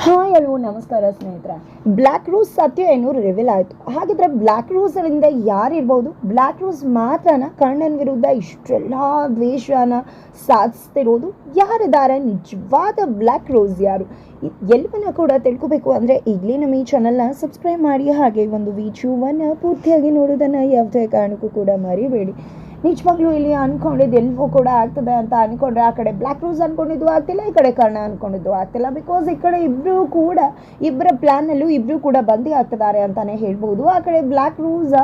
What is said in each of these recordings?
Hi hello ನಮಸ್ಕಾರ ಸ್ನೇಹಿತರೆ. Black rose ಸತ್ಯ ಏನು ರಿವೀಲ್ ಆಯಿತು. ಹಾಗಿದ್ರೆ ಬ್ಲ್ಯಾಕ್ ರೋಸರಿಂದ ಯಾರಿರ್ಬೋದು ಬ್ಲ್ಯಾಕ್ ರೋಸ್ ಮಾತ್ರನ? ಕರ್ಣನ್ ವಿರುದ್ಧ ಇಷ್ಟೆಲ್ಲ ದ್ವೇಷನ ಸಾಧಿಸ್ತಿರೋದು ಯಾರಿದ್ದಾರೆ? ನಿಜವಾದ ಬ್ಲ್ಯಾಕ್ ರೋಸ್ ಯಾರು? ಎಲ್ಲವನ್ನ ಕೂಡ ತಿಳ್ಕೊಬೇಕು ಅಂದರೆ ಈಗಲೇ ನಮ್ಮ ಈ ಚಾನಲ್ನ ಸಬ್ಸ್ಕ್ರೈಬ್ ಮಾಡಿ ಹಾಗೆ ಒಂದು ವಿಡಿಯೋವನ್ನು ಪೂರ್ತಿಯಾಗಿ ನೋಡೋದನ್ನು ಯಾವುದೇ ಕಾರಣಕ್ಕೂ ಕೂಡ ಮರಿಬೇಡಿ. ನಿಜವಾಗ್ಲೂ ಇಲ್ಲಿ ಅನ್ಕೊಂಡಿದ್ದು ಎಲ್ಲವೂ ಕೂಡ ಆಗ್ತದೆ ಅಂತ ಅನ್ಕೊಂಡ್ರೆ ಆ ಕಡೆ ಬ್ಲ್ಯಾಕ್ ರೋಸ್ ಅನ್ಕೊಂಡಿದ್ದು ಆಗ್ತಿಲ್ಲ, ಈ ಕಡೆ ಕರ್ಣ ಅನ್ಕೊಂಡಿದ್ದು ಆಗ್ತಿಲ್ಲ. ಬಿಕಾಸ್ ಈ ಕಡೆ ಇಬ್ಬರೂ ಕೂಡ ಇಬ್ಬರ ಪ್ಲ್ಯಾನಲ್ಲೂ ಇಬ್ಬರೂ ಕೂಡ ಬಂದಿ ಆಗ್ತಿದ್ದಾರೆ ಅಂತಾನೆ ಹೇಳ್ಬೋದು. ಆ ಕಡೆ ಬ್ಲ್ಯಾಕ್ ರೋಸ್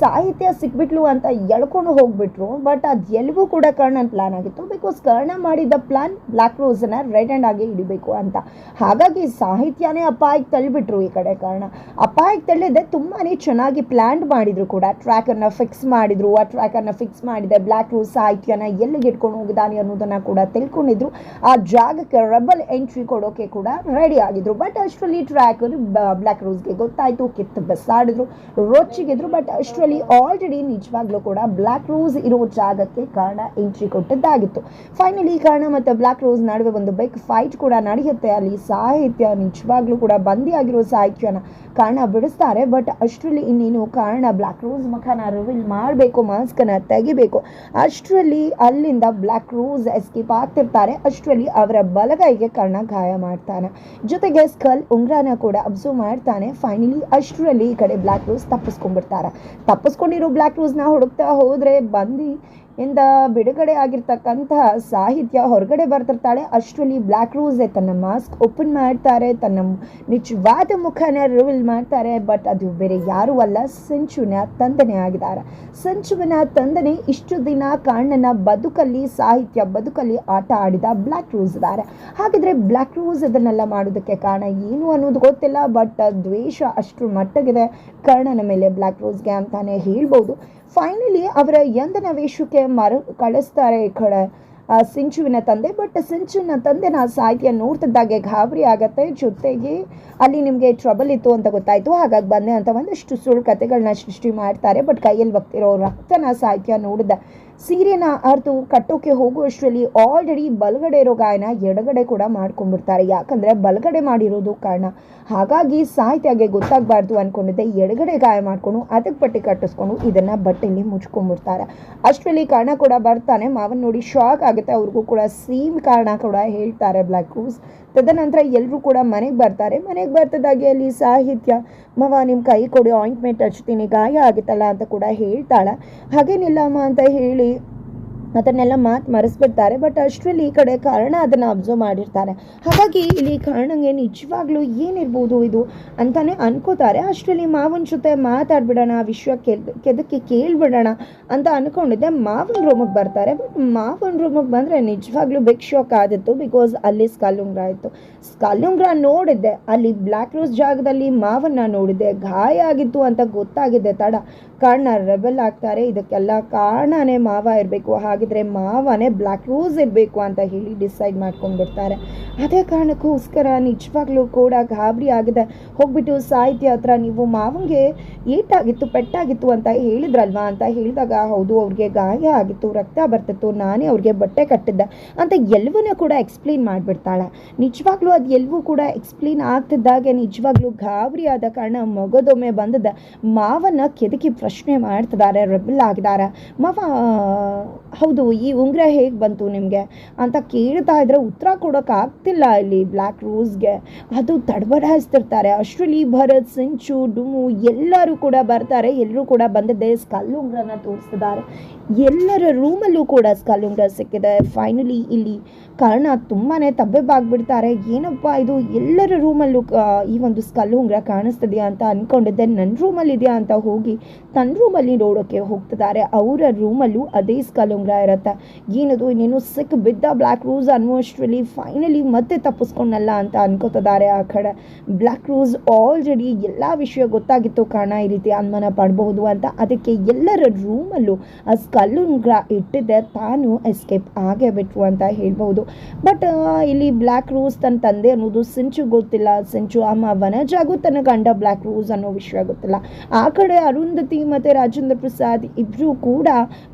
ಸಾಹಿತ್ಯ ಸಿಕ್ಬಿಟ್ಲು ಅಂತ ಎಳ್ಕೊಂಡು ಹೋಗ್ಬಿಟ್ರು ಬಟ್ ಅದು ಎಲ್ಲವೂ ಕೂಡ ಕರ್ಣನ ಪ್ಲಾನ್ ಆಗಿತ್ತು. ಬಿಕಾಸ್ ಕರ್ಣ ಮಾಡಿದ ಪ್ಲಾನ್ ಬ್ಲ್ಯಾಕ್ ರೋಸನ್ನ ರೆಡ್ ಆ್ಯಂಡ್ ಆಗಿ ಹಿಡಿಬೇಕು ಅಂತ. ಹಾಗಾಗಿ ಸಾಹಿತ್ಯನೇ ಅಪಾಯಕ್ಕೆ ತಳ್ಳಿಬಿಟ್ರು ಈ ಕಡೆ ಕರ್ಣ ಅಪಾಯಕ್ಕೆ ತಳ್ಳಿದೆ ತುಂಬಾ ಚೆನ್ನಾಗಿ ಪ್ಲ್ಯಾನ್ ಮಾಡಿದ್ರು ಕೂಡ. ಟ್ರ್ಯಾಕರ್ನ ಫಿಕ್ಸ್ ಮಾಡಿದ್ರು, ಆ ಟ್ರ್ಯಾಕನ್ನು ಫಿಕ್ಸ್ ಮಾಡಿದೆ. ಬ್ಲ್ಯಾಕ್ ರೂಸ್ ಸಾಹಿತ್ಯನ ಎಲ್ಲಿಗೆ ಇಟ್ಕೊಂಡು ಹೋಗಿದ್ದಾನೆ ಅನ್ನೋದನ್ನ ಕೂಡ ತಿಳ್ಕೊಂಡಿದ್ರು. ಆ ಜಾಗಕ್ಕೆ ರೆಬಲ್ ಎಂಟ್ರಿ ಕೊಡೋಕೆ ಕೂಡ ರೆಡಿ ಆಗಿದ್ರು. ಬಟ್ ಅಷ್ಟರಲ್ಲಿ ಟ್ರ್ಯಾಕ್ ಬ್ಲ್ಯಾಕ್ ರೋಸ್ಗೆ ಗೊತ್ತಾಯ್ತು. ಕಿತ್ತು ಬಸ್ಸಾಡಿದ್ರು, ರೊಚ್ಚಿಗಿದ್ರು. ಬಟ್ ಅಷ್ಟರಲ್ಲಿ ಆಲ್ರೆಡಿ ನಿಜವಾಗ್ಲೂ ಕೂಡ ಬ್ಲ್ಯಾಕ್ ರೋಸ್ ಇರೋ ಜಾಗಕ್ಕೆ ಕಾರಣ ಎಂಟ್ರಿ ಕೊಟ್ಟದ್ದಾಗಿತ್ತು. ಫೈನಲಿ ಕಾರಣ ಮತ್ತು ಬ್ಲ್ಯಾಕ್ ರೋಸ್ ನಡುವೆ ಒಂದು ಬೈಕ್ ಫೈಟ್ ಕೂಡ ನಡೆಯುತ್ತೆ. ಅಲ್ಲಿ ಸಾಹಿತ್ಯ ನಿಜವಾಗ್ಲೂ ಕೂಡ ಬಂದಿ ಆಗಿರೋ ಸಾಹಿತ್ಯನ ಕಾರಣ ಬಿಡಿಸ್ತಾರೆ. ಬಟ್ ಅಷ್ಟರಲ್ಲಿ ಇನ್ನೇನು ಕಾರಣ? ಬ್ಲ್ಯಾಕ್ ರೋಸ್ ಮುಖನ ರಿವೀಲ್ ಮಾಡಬೇಕು ಮಾಸ್ಕನ್ನ ತೆಗಿಬೇಕು ಅಷ್ಟರಲ್ಲಿ ಅಲ್ಲಿಂದ ಬ್ಲ್ಯಾಕ್ ರೋಸ್ ಎಸ್ಕೇಪ್ ಆಗ್ತಿರ್ತಾರೆ. ಅಷ್ಟರಲ್ಲಿ ಅವರ ಬಲಗೈಗೆ ಕರ್ಣ ಗಾಯ ಮಾಡ್ತಾನೆ. ಜೊತೆಗೆ ಸ್ಕಲ್ ಉಂಗ್ರನ ಕೂಡ ಅಬ್ಸರ್ವ್ ಮಾಡ್ತಾನೆ. ಫೈನಲಿ ಅಷ್ಟರಲ್ಲಿ ಈ ಕಡೆ ಬ್ಲ್ಯಾಕ್ ರೋಸ್ ತಪ್ಪಿಸ್ಕೊಂಡ್ಬಿಡ್ತಾರೆ. ತಪ್ಪಿಸ್ಕೊಂಡಿರೋ ಬ್ಲ್ಯಾಕ್ ರೋಸ್ನ ಹುಡುಕ್ತಾ ಹೋದರೆ ಬಂದು ಇಂದ ಬಿಡುಗಡೆ ಆಗಿರ್ತಕ್ಕಂತಹ ಸಾಹಿತ್ಯ ಹೊರಗಡೆ ಬರ್ತಿರ್ತಾಳೆ. ಅಷ್ಟರಲ್ಲಿ ಬ್ಲ್ಯಾಕ್ ರೋಸೆ ತನ್ನ ಮಾಸ್ಕ್ ಓಪನ್ ಮಾಡ್ತಾರೆ. ತನ್ನ ನಿಜವಾದ ಮುಖನ ರಿವೀಲ್ ಮಾಡ್ತಾರೆ. ಬಟ್ ಅದು ಬೇರೆ ಯಾರೂ ಅಲ್ಲ, ಸಂಚುವಿನ ತಂದನೆ ಆಗಿದ್ದಾರೆ. ಸಂಚುವಿನ ತಂದನೆ ಇಷ್ಟು ದಿನ ಕಾಣ್ಣನ ಬದುಕಲ್ಲಿ, ಸಾಹಿತ್ಯ ಬದುಕಲ್ಲಿ ಆಟ ಆಡಿದ ಬ್ಲ್ಯಾಕ್ ರೋಸ್ ಇದ್ದಾರೆ. ಹಾಗಿದ್ರೆ ಬ್ಲ್ಯಾಕ್ ರೋಸ್ ಅದನ್ನೆಲ್ಲ ಮಾಡೋದಕ್ಕೆ ಕಾರಣ ಏನು ಅನ್ನೋದು ಗೊತ್ತಿಲ್ಲ. ಬಟ್ ದ್ವೇಷ ಅಷ್ಟು ಮಟ್ಟಗಿದೆ. ಕರ್ಣನ ಮೇಲೆ ಬ್ಲ್ಯಾಕ್ ರೋಸ್ಗೆ ಅಂತಾನೆ ಹೇಳ್ಬೋದು. ಫೈನಲಿ ಅವರ ಎಂದನ ವೇಷಕ್ಕೆ ಮರು ಕಳಿಸ್ತಾರೆ ಈ ಕಡೆ. ಸಿಂಚುವಿನ ತಂದೆ ಬಟ್ ಸಿಂಚುವಿನ ತಂದೆ ನಾ ಸಾಹಿತ್ಯ ನೋಡ್ತಿದ್ದಾಗೆ ಗಾಬರಿ ಆಗತ್ತೆ. ಜೊತೆಗೆ ಅಲ್ಲಿ ನಿಮಗೆ ಟ್ರಬಲ್ ಇತ್ತು ಅಂತ ಗೊತ್ತಾಯಿತು. ಹಾಗಾಗಿ ಬಂದೆ ಅಂತ ಒಂದಷ್ಟು ಸುಳ್ಳು ಕಥೆಗಳನ್ನ ಸೃಷ್ಟಿ ಮಾಡ್ತಾರೆ. ಬಟ್ ಕೈಯಲ್ಲಿ ಬಗ್ತಿರೋ ರಕ್ತನ ಸಾಹಿತ್ಯ ನೋಡಿದ ಸೀರೆನ ಅರ್ದು ಕಟ್ಟೋಕೆ ಹೋಗುವಷ್ಟರಲ್ಲಿ ಆಲ್ರೆಡಿ ಬಲಗಡೆ ಇರೋ ಗಾಯನ ಎಡಗಡೆ ಕೂಡ ಮಾಡ್ಕೊಂಡ್ಬಿಡ್ತಾರೆ. ಯಾಕಂದ್ರೆ ಬಲಗಡೆ ಮಾಡಿರೋದು ಕಾರಣ. ಹಾಗಾಗಿ ಸಾಹಿತ್ಯಗೆ ಗೊತ್ತಾಗಬಾರ್ದು ಅನ್ಕೊಂಡಿದ್ದೆ. ಎಡಗಡೆ ಗಾಯ ಮಾಡ್ಕೊಂಡು ಅದಕ್ಕೆ ಬಟ್ಟೆ ಕಟ್ಟಿಸ್ಕೊಂಡು ಇದನ್ನ ಬಟ್ಟೆಯಲ್ಲಿ ಮುಚ್ಕೊಂಡ್ಬಿಡ್ತಾರೆ. ಅಷ್ಟರಲ್ಲಿ ಕಾರಣ ಕೂಡ ಬರ್ತಾನೆ. ಮಾವನ್ ನೋಡಿ ಶಾಕ್ ಆಗುತ್ತೆ. ಅವ್ರಿಗೂ ಕೂಡ ಸೇಮ್ ಕಾರಣ ಕೂಡ ಹೇಳ್ತಾರೆ ಬ್ಲ್ಯಾಕ್ ರೂಸ್ ತದನಂತರ ಎಲ್ಲರೂ ಕೂಡ ಮನೆಗೆ ಬರ್ತಾರೆ. ಮನೆಗೆ ಬರ್ತದಾಗೆ ಅಲ್ಲಿ ಸಾಹಿತ್ಯ. ಮವ ನಿಮ್ಮ ಕೈ ಕೊಡಿ ಆಯಿಂಟ್ಮೆಂಟ್ ಹಚ್ತೀನಿ. ಗಾಯ ಆಗುತ್ತಲ್ಲ ಅಂತ ಕೂಡ ಹೇಳ್ತಾಳೆ. ಹಾಗೇನಿಲ್ಲಮ್ಮ ಅಂತ ಹೇಳಿ ಅದನ್ನೆಲ್ಲ ಮಾತು ಮರೆಸ್ಬಿಡ್ತಾರೆ. ಬಟ್ ಅಷ್ಟರಲ್ಲಿ ಈ ಕಡೆ ಕಾರಣ ಅದನ್ನು ಅಬ್ಸರ್ವ್ ಮಾಡಿರ್ತಾರೆ. ಹಾಗಾಗಿ ಇಲ್ಲಿ ಕಾರಣಂಗೆ ನಿಜವಾಗ್ಲೂ ಏನಿರ್ಬೋದು ಇದು ಅಂತಾನೆ ಅನ್ಕೋತಾರೆ. ಅಷ್ಟರಲ್ಲಿ ಮಾವನ ಜೊತೆ ಮಾತಾಡ್ಬಿಡೋಣ, ಆ ವಿಷಯ ಕೆದ್ ಕೆದಕ್ಕೆ ಕೇಳ್ಬಿಡೋಣ ಅಂತ ಅನ್ಕೊಂಡಿದ್ದೆ. ಮಾವನ ರೂಮಿಗೆ ಬರ್ತಾರೆ. ಬಟ್ ಮಾವನ ರೂಮಿಗೆ ಬಂದರೆ ನಿಜವಾಗ್ಲೂ ಬಿಗ್ ಶಾಕ್ ಆದಿತ್ತು ಬಿಕಾಸ್ ಅಲ್ಲಿ ಸ್ಕಲ್ಲುಂಗ್ರ ಇತ್ತು. ಸ್ಕಲ್ಲುಂಗ್ರ ನೋಡಿದ್ದೆ. ಅಲ್ಲಿ ಬ್ಲ್ಯಾಕ್ ರೋಸ್ ಜಾಗದಲ್ಲಿ ಮಾವನ್ನ ನೋಡಿದ್ದೆ. ಗಾಯ ಆಗಿತ್ತು ಅಂತ ಗೊತ್ತಾಗಿದೆ ತಡ. ಕಾರಣ ರೆಬೆಲ್ ಆಗ್ತಾರೆ. ಇದಕ್ಕೆಲ್ಲ ಕಾರಣನೇ ಮಾವ ಇರಬೇಕು. ಹಾಗಿದ್ರೆ ಮಾವನೇ ಬ್ಲ್ಯಾಕ್ ರೋಸ್ ಇರಬೇಕು ಅಂತ ಹೇಳಿ ಡಿಸೈಡ್ ಮಾಡ್ಕೊಂಡ್ಬಿಡ್ತಾರೆ ಅದೇ ಕಾರಣಕ್ಕೋಸ್ಕರ ನಿಜವಾಗ್ಲೂ ಕೂಡ ಗಾಬರಿ ಆಗಿದೆ ಹೋಗ್ಬಿಟ್ಟು ಸಾಹಿತ್ಯ ಹತ್ರ ನೀವು ಮಾವನಿಗೆ ಏಟಾಗಿತ್ತು, ಪೆಟ್ಟಾಗಿತ್ತು ಅಂತ ಹೇಳಿದ್ರಲ್ವಾ? ಅಂತ ಹೇಳಿದಾಗ ಹೌದು, ಅವ್ರಿಗೆ ಗಾಯ ಆಗಿತ್ತು, ರಕ್ತ ಬರ್ತಿತ್ತು, ನಾನೇ ಅವ್ರಿಗೆ ಬಟ್ಟೆ ಕಟ್ಟಿದ್ದೆ ಅಂತ ಎಲ್ಲವನ್ನ ಕೂಡ ಎಕ್ಸ್ಪ್ಲೇನ್ ಮಾಡಿಬಿಡ್ತಾಳೆ. ನಿಜವಾಗ್ಲೂ ಅದು ಎಲ್ಲವೂ ಕೂಡ ಎಕ್ಸ್ಪ್ಲೇನ್ ಆಗ್ತಿದ್ದಾಗೆ ನಿಜವಾಗ್ಲೂ ಗಾಬರಿ ಆದ ಕಾರಣ ಮಗದೊಮ್ಮೆ ಬಂದದ. ಮಾವನ್ನ ಕೆದಕಿ ಪ್ರಶ್ನೆ ಮಾಡ್ತಿದ್ದಾರೆ ರೆಬಲ್ ಆಗಿದ್ದಾರೆ. ಮಾವ ಹೌದು ಈ ಉಂಗುರ ಹೇಗೆ ಬಂತು ನಿಮಗೆ? ಅಂತ ಕೇಳ್ತಾ ಇದ್ರೆ ಉತ್ತರ ಕೊಡೋಕ್ಕಾಗ್ತಿಲ್ಲ ಇಲ್ಲಿ ಬ್ಲ್ಯಾಕ್ ರೋಸ್ಗೆ ಅದು ತಡಬಡಾಯಿಸ್ತಿರ್ತಾರೆ ಅಷ್ಟರಲ್ಲಿ ಭರತ್, ಸಿಂಚು, ಡುಮು ಎಲ್ಲರೂ ಕೂಡ ಬರ್ತಾರೆ. ಎಲ್ಲರೂ ಕೂಡ ಬಂದಿದ್ದೆ ಸ್ಕಲ್ ಉಂಗ್ರನ ತೋರಿಸ್ತಿದ್ದಾರೆ ಎಲ್ಲರ ರೂಮಲ್ಲೂ ಕೂಡ ಸ್ಕಲ್ ಉಂಗ್ರ ಸಿಕ್ಕಿದೆ. ಫೈನಲಿ ಇಲ್ಲಿ ಕಾರಣ ತುಂಬಾ ತಬ್ಬೆಬ್ಬಾಗ್ಬಿಡ್ತಾರೆ. ಏನಪ್ಪ ಇದು? ಎಲ್ಲರ ರೂಮಲ್ಲೂ ಈ ಒಂದು ಸ್ಕಲ್ ಉಂಗ್ರ ಕಾಣಿಸ್ತಿದೆಯಾ ಅಂತ ಅಂದ್ಕೊಂಡಿದ್ದೆ ನನ್ನ ರೂಮಲ್ಲಿ ಇದೆಯಾ ಅಂತ ಹೋಗಿ ತನ್ನ ರೂಮಲ್ಲಿ ನೋಡೋಕ್ಕೆ ಹೋಗ್ತಿದ್ದಾರೆ. ಅವರ ರೂಮಲ್ಲೂ ಅದೇ ಸ್ಕಲ್ ಉಂಗ್ರ ಇರುತ್ತೆ. ಏನದು, ಇನ್ನೇನು ಸಿಕ್ ಬಿದ್ದ ಬ್ಲ್ಯಾಕ್ ರೂಸ್ ಅನ್ನುವಷ್ಟರಲ್ಲಿ ಫೈನಲಿ ಮತ್ತೆ ತಪ್ಪಿಸ್ಕೊಂಡಲ್ಲ ಅಂತ ಅನ್ಕೋತಿದ್ದಾರೆ ಆ ಕಡೆ. ಬ್ಲ್ಯಾಕ್ ರೂಸ್ ಆಲ್ರೆಡಿ ಎಲ್ಲ ವಿಷಯ ಗೊತ್ತಾಗಿತ್ತು ಕಾರಣ ಈ ರೀತಿ ಅನುಮಾನ ಪಡಬಹುದು ಅಂತ. ಅದಕ್ಕೆ ಎಲ್ಲರ ರೂಮಲ್ಲೂ ಆ ಸ್ಕಲ್ಲು ಇಟ್ಟಿದ್ದೆ. ತಾನು ಎಸ್ಕೇಪ್ ಆಗೇ ಬಿಟ್ರು ಅಂತ ಹೇಳ್ಬೋದು ಬಟ್ ಇಲ್ಲಿ ಬ್ಲ್ಯಾಕ್ ರೂಸ್ ತನ್ನ ತಂದೆ ಅನ್ನೋದು ಸಿಂಚು ಗೊತ್ತಿಲ್ಲ. ಸಿಂಚು ಅಮ್ಮ ವನಜಾಗೂ ತನ್ನ ಗಂಡ ಬ್ಲ್ಯಾಕ್ ರೂಸ್ ಅನ್ನೋ ವಿಷಯ ಗೊತ್ತಿಲ್ಲ. ಆ ಕಡೆ ಅರುಂಧತಿ ಮತ್ತು ರಾಜೇಂದ್ರ ಪ್ರಸಾದ್ ಇಬ್ಬರು ಕೂಡ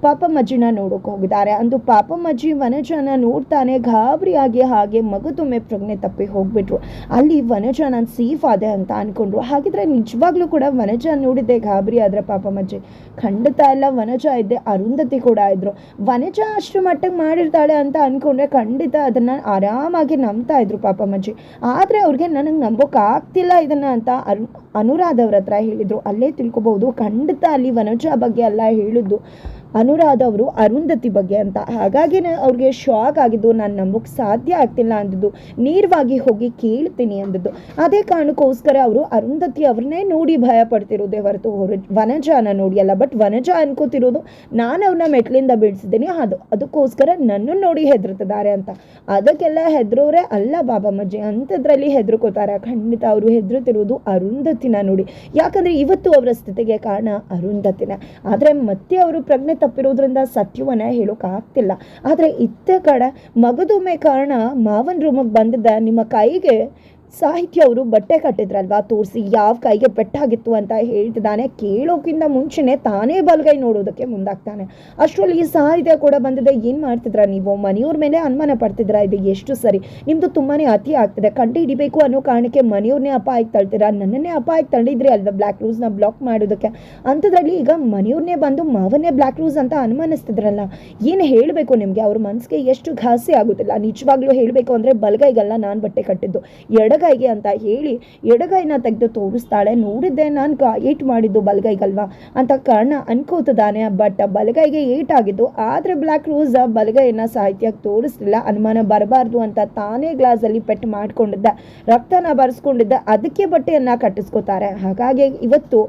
ಪಾಪ ಮಜ್ಜಿನ ನೋಡೋಕೆ ಹೋಗಿದ್ದಾರೆ. ಅಂದು ಪಾಪಮ್ಮಜ್ಜಿ ವನಜನ ನೋಡ್ತಾನೆ ಗಾಬರಿಯಾಗಿ ಹಾಗೆ ಮಗದೊಮ್ಮೆ ಪ್ರಜ್ಞೆ ತಪ್ಪಿ ಹೋಗ್ಬಿಟ್ರು. ಅಲ್ಲಿ ವನಜ ನಾನು ಸೇಫ್ ಆದೆ ಅಂತ ಅನ್ಕೊಂಡ್ರು. ಹಾಗಿದ್ರೆ ನಿಜವಾಗ್ಲೂ ಕೂಡ ವನಜ ನೋಡಿದ್ದೆ ಗಾಬರಿ ಆದ್ರೆ ಪಾಪಮ್ಮಜ್ಜಿ ಖಂಡಿತ ಎಲ್ಲ ವನಜ ಇದ್ದೆ, ಅರುಂಧತಿ ಕೂಡ ಇದ್ರು. ವನಜ ಅಷ್ಟು ಮಟ್ಟಕ್ಕೆ ಮಾಡಿರ್ತಾಳೆ ಅಂತ ಅನ್ಕೊಂಡ್ರೆ ಖಂಡಿತ ಅದನ್ನ ಆರಾಮಾಗಿ ನಂಬ್ತಾ ಇದ್ರು ಪಾಪಮ್ಮಜ್ಜಿ ಆದ್ರೆ ಅವ್ರಿಗೆ ನನಗೆ ನಂಬೋಕ್ ಆಗ್ತಿಲ್ಲ ಇದನ್ನ ಅಂತ ಅರು ಅನುರಾಧ ಅವ್ರ ಹತ್ರ ಹೇಳಿದ್ರು. ಅಲ್ಲೇ ತಿಳ್ಕೊಬಹುದು. ಖಂಡಿತ ಅಲ್ಲಿ ವನಜ ಬಗ್ಗೆ ಎಲ್ಲ ಹೇಳಿದ್ದು. ಅನುರಾಧ ಅವರು ಅರುಂಧತಿ ಬಗ್ಗೆ ಅಂತ. ಹಾಗಾಗಿ ಅವ್ರಿಗೆ ಶಾಕ್ ಆಗಿದ್ದು, ನಾನು ನಂಬಕ್ಕೆ ಸಾಧ್ಯ ಆಗ್ತಿಲ್ಲ ಅಂದದ್ದು. ನೇರವಾಗಿ ಹೋಗಿ ಕೇಳ್ತೀನಿ ಅಂದದ್ದು. ಅದೇ ಕಾರಣಕ್ಕೋಸ್ಕರ ಅವರು ಅರುಂಧತಿ ಅವ್ರನ್ನೇ ನೋಡಿ ಭಯ ಪಡ್ತಿರೋದೇ ಹೊರತು ಹೊರ ವನಜಾನ ನೋಡಿ ಅಲ್ಲ ಬಟ್ ವನಜ ಅನ್ಕೋತಿರೋದು ನಾನು ಅವ್ರನ್ನ ಮೆಟ್ಲಿಂದ ಬೀಳ್ಸಿದ್ದೀನಿ, ಅದು, ಅದಕ್ಕೋಸ್ಕರ ನನ್ನನ್ನು ನೋಡಿ ಹೆದರ್ತಿದ್ದಾರೆ ಅಂತ. ಅದಕ್ಕೆಲ್ಲ ಹೆದರೋರೆ ಅಲ್ಲ ಬಾಬಾಮಜ್ಜಿ, ಅಂಥದ್ರಲ್ಲಿ ಹೆದರ್ಕೋತಾರೆ. ಖಂಡಿತ ಅವರು ಹೆದರುತ್ತಿರೋದು ಅರುಂಧತಿನ ನೋಡಿ. ಯಾಕಂದ್ರೆ ಇವತ್ತು ಅವರ ಸ್ಥಿತಿಗೆ ಕಾರಣ ಅರುಂಧತಿನ. ಆದರೆ ಮತ್ತೆ ಅವರು ಪ್ರಜ್ಞೆ ತಪ್ಪಿರೋದ್ರಿಂದ ಸತ್ಯವನ್ನ ಹೇಳೋಕೆ ಆಗ್ತಿಲ್ಲ. ಆದರೆ ಇತ್ತ ಕಡೆ ಮಗದೊಮ್ಮೆ ಕಾರಣ ಮಾವನ ರೂಮಿಗೆ ಬಂದಿದ್ದ ನಿಮ್ಮ ಕೈಗೆ ಸಾಹಿತ್ಯ ಅವರು ಬಟ್ಟೆ ಕಟ್ಟಿದ್ರಲ್ವಾ? ತೋರಿಸಿ ಯಾವ ಕೈಗೆ ಪೆಟ್ಟಾಗಿತ್ತು ಅಂತ ಹೇಳ್ತಿದ್ದಾನೆ. ಕೇಳೋಕ್ಕಿಂತ ಮುಂಚೆನೆ ತಾನೇ ಬಲಗೈ ನೋಡೋದಕ್ಕೆ ಮುಂದಾಗ್ತಾನೆ. ಅಷ್ಟರಲ್ಲಿ ಈ ಸಾಹಿತ್ಯ ಕೂಡ ಬಂದಿದೆ. ಏನು ಮಾಡ್ತಿದ್ರ ನೀವು? ಮನೆಯವ್ರ ಮೇಲೆ ಅನುಮಾನ ಪಡ್ತಿದ್ರ? ಇದು ಎಷ್ಟು ಸರಿ? ನಿಮ್ಮದು ತುಂಬಾನೇ ಅತಿ ಆಗ್ತಿದೆ. ಕಂಡು ಹಿಡಿಬೇಕು ಅನ್ನೋ ಕಾರಣಕ್ಕೆ ಮನೆಯವ್ರನ್ನೇ ಅಪಾಯಕ್ಕೆ ತಳ್ತೀರಾ? ನನ್ನನ್ನೇ ಅಪಾಯಕ್ಕೆ ತಳ್ಳಿದ್ರಿ ಅಲ್ವಾ ಬ್ಲ್ಯಾಕ್ ರೂಸ್ನ ಬ್ಲಾಕ್ ಮಾಡೋದಕ್ಕೆ? ಅಂಥದ್ರಲ್ಲಿ ಈಗ ಮನೆಯವ್ರನ್ನೇ ಬಂದು ಮಾವನ್ನೇ ಬ್ಲ್ಯಾಕ್ ರೂಸ್ ಅಂತ ಅನುಮಾನಿಸ್ತಿದ್ರಲ್ಲ, ಏನು ಹೇಳಬೇಕು ನಿಮಗೆ? ಅವ್ರ ಮನಸ್ಸಿಗೆ ಎಷ್ಟು ಘಾಸಿ ಆಗುತ್ತಿಲ್ಲ ನಿಜವಾಗ್ಲೂ ಹೇಳಬೇಕು ಅಂದರೆ ಬಲಗೈಗಲ್ಲ ನಾನು ಬಟ್ಟೆ ಕಟ್ಟಿದ್ದು. ಎಡಗೈಗೆ ಅಂತ ಹೇಳಿ ಎಡಗೈನ ತೆಗೆದು ತೋರಿಸ್ತಾಳೆ. ನೋಡಿದ್ದೆ ನಾನು ಕ ಏಟ್ ಮಾಡಿದ್ದು ಬಲಗೈಗಲ್ವಾ? ಅಂತ ಕಾರಣ ಅನ್ಕೋತಿದ್ದಾನೆ. ಬಟ್ ಬಲಗೈಗೆ ಏಟ್ ಆಗಿದ್ದು ಆದರೆ ಬ್ಲ್ಯಾಕ್ ರೋಸ್ ಬಲಗೈನ ಸಾಹಿತ್ಯಕ್ಕೆ ತೋರಿಸ್ಲಿಲ್ಲ. ಅನುಮಾನ ಬರಬಾರ್ದು ಅಂತ ತಾನೇ ಗ್ಲಾಸಲ್ಲಿ ಪೆಟ್ಟು ಮಾಡ್ಕೊಂಡಿದ್ದ. ರಕ್ತನ ಬರೆಸ್ಕೊಂಡಿದ್ದ. ಅದಕ್ಕೆ ಬಟ್ಟೆಯನ್ನು ಕಟ್ಟಿಸ್ಕೋತಾರೆ. ಹಾಗಾಗಿ ಇವತ್ತು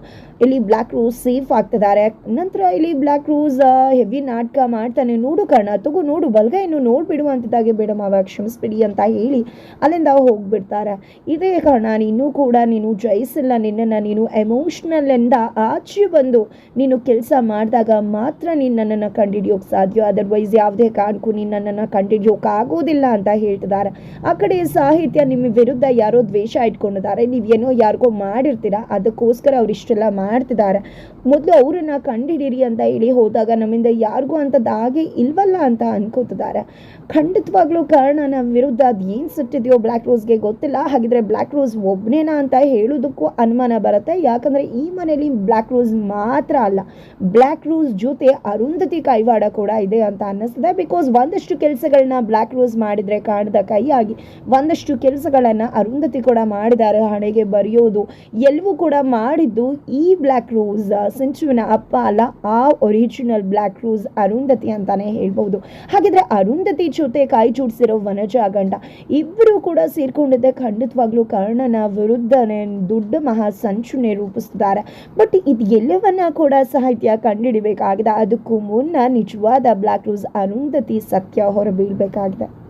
ಇಲ್ಲಿ ಬ್ಲ್ಯಾಕ್ ರೂಸ್ ಸೇಫ್ ಆಗ್ತಿದ್ದಾರೆ. ನಂತರ ಇಲ್ಲಿ ಬ್ಲ್ಯಾಕ್ ರೂಸ್ ಹೆವಿ ನಾಟಕ ಮಾಡ್ತಾನೆ. ನೋಡು ಕರ್ಣ, ತಗೋ, ನೋಡು ಬಲಗೈನು ನೋಡ್ಬಿಡು ಅಂತಿದ್ದಾಗೆ ಬೇಡ ಮಾವ, ಕ್ಷಮಿಸ್ಬಿಡಿ ಅಂತ ಹೇಳಿ ಅಲ್ಲಿಂದ ಹೋಗ್ಬಿಡ್ತಾರೆ. ಇದೇ ಕಾರಣ, ನೀನು ಕೂಡ, ನೀನು ಜಯಿಸಿಲ್ಲ ನಿನ್ನನ್ನು, ನೀನು ಎಮೋಷ್ನಲ್ಲಿಂದ ಆಚೆ ಬಂದು ನೀನು ಕೆಲಸ ಮಾಡಿದಾಗ ಮಾತ್ರ ನೀನು ನನ್ನನ್ನು ಸಾಧ್ಯ. ಅದರ್ವೈಸ್ ಯಾವುದೇ ಕಾರಣಕ್ಕೂ ನೀನು ನನ್ನನ್ನು ಕಂಡುಹಿಡಿಯೋಕೆ ಆಗೋದಿಲ್ಲ ಅಂತ ಹೇಳ್ತಿದ್ದಾರೆ. ಆ ಕಡೆ ಸಾಹಿತ್ಯ ನಿಮ್ಮ ವಿರುದ್ಧ ಯಾರೋ ದ್ವೇಷ ಇಟ್ಕೊಂಡಿದ್ದಾರೆ. ನೀವೇನೋ ಯಾರಿಗೋ ಮಾಡಿರ್ತೀರಾ, ಅದಕ್ಕೋಸ್ಕರ ಅವ್ರು ಇಷ್ಟೆಲ್ಲ ಮಾಡ್ತಿದ್ದಾರೆ. ಮೊದಲು ಅವರನ್ನ ಕಂಡುಹಿಡೀರಿ ಅಂತ ಹೇಳಿ ಹೋದಾಗ ನಮ್ಮಿಂದ ಯಾರಿಗೂ ಅಂಥದ್ದಾಗೆ ಇಲ್ವಲ್ಲ ಅಂತ ಅನ್ಕೋತಿದ್ದಾರೆ. ಖಂಡಿತವಾಗ್ಲೂ ನಮ್ಮ ವಿರುದ್ಧ ಅದು ಏನು ಸುಟ್ಟಿದೆಯೋ ಬ್ಲ್ಯಾಕ್ ರೋಸ್ಗೆ ಗೊತ್ತಿಲ್ಲ. ಹಾಗಿದ್ರೆ ಬ್ಲ್ಯಾಕ್ ರೋಸ್ ಒಬ್ಬನೇನಾ ಅಂತ ಹೇಳೋದಕ್ಕೂ ಅನುಮಾನ ಬರುತ್ತೆ. ಯಾಕಂದರೆ ಈ ಮನೆಯಲ್ಲಿ ಬ್ಲ್ಯಾಕ್ ರೋಸ್ ಮಾತ್ರ ಅಲ್ಲ ಬ್ಲ್ಯಾಕ್ ರೋಸ್ ಜೊತೆ ಅರುಂಧತಿ ಕೈವಾಡ ಕೂಡ ಇದೆ ಅಂತ ಅನ್ನಿಸ್ತದೆ. ಬಿಕಾಸ್ ಒಂದಷ್ಟು ಕೆಲಸಗಳನ್ನ ಬ್ಲ್ಯಾಕ್ ರೋಸ್ ಮಾಡಿದರೆ ಕಾಣದ ಕೈಯಾಗಿ ಒಂದಷ್ಟು ಕೆಲಸಗಳನ್ನು ಅರುಂಧತಿ ಕೂಡ ಮಾಡಿದ್ದಾರೆ. ಹಣೆಗೆ ಬರೆಯೋದು ಎಲ್ಲವೂ ಕೂಡ ಮಾಡಿದ್ದು ಈ ಬ್ಲ್ಯಾಕ್ ರೋಸ್ ಸಿಂಚುವಿನ ಅಪ್ಪ ಅಲ್ಲ ಆ ಒರಿಜಿನಲ್ ಬ್ಲ್ಯಾಕ್ ರೋಸ್ ಅರುಂಧತಿ ಅಂತಾನೆ ಹೇಳ್ಬೋದು. ಹಾಗಿದ್ರೆ ಅರುಂಧತಿ ಜೊತೆ ಕೈ ಜೋಡಿಸಿರೋ ವನಜ, ಗಂಡ ಇಬ್ಬರು ಕೂಡ ಸೇರ್ಕೊಂಡಿದ್ದೆ. ಖಂಡಿತವಾಗ್ಲೂ ಕರ್ಣನ ವಿರುದ್ಧನೇ ದೊಡ್ಡ ಮಹಾ ಸಂಚುನೆ ರೂಪಿಸ್ತಿದ್ದಾರೆ. ಬಟ್ ಇದು ಎಲ್ಲವನ್ನ ಕೂಡ ಸಾಹಿತ್ಯ ಕಂಡುಹಿಡಿಬೇಕಾಗಿದೆ ಅದಕ್ಕೂ ಮುನ್ನ ನಿಜವಾದ ಬ್ಲ್ಯಾಕ್ ರೋಸ್ ಅರುಂಧತಿ ಸತ್ಯ ಹೊರಬೀಳ್ಬೇಕಾಗಿದೆ.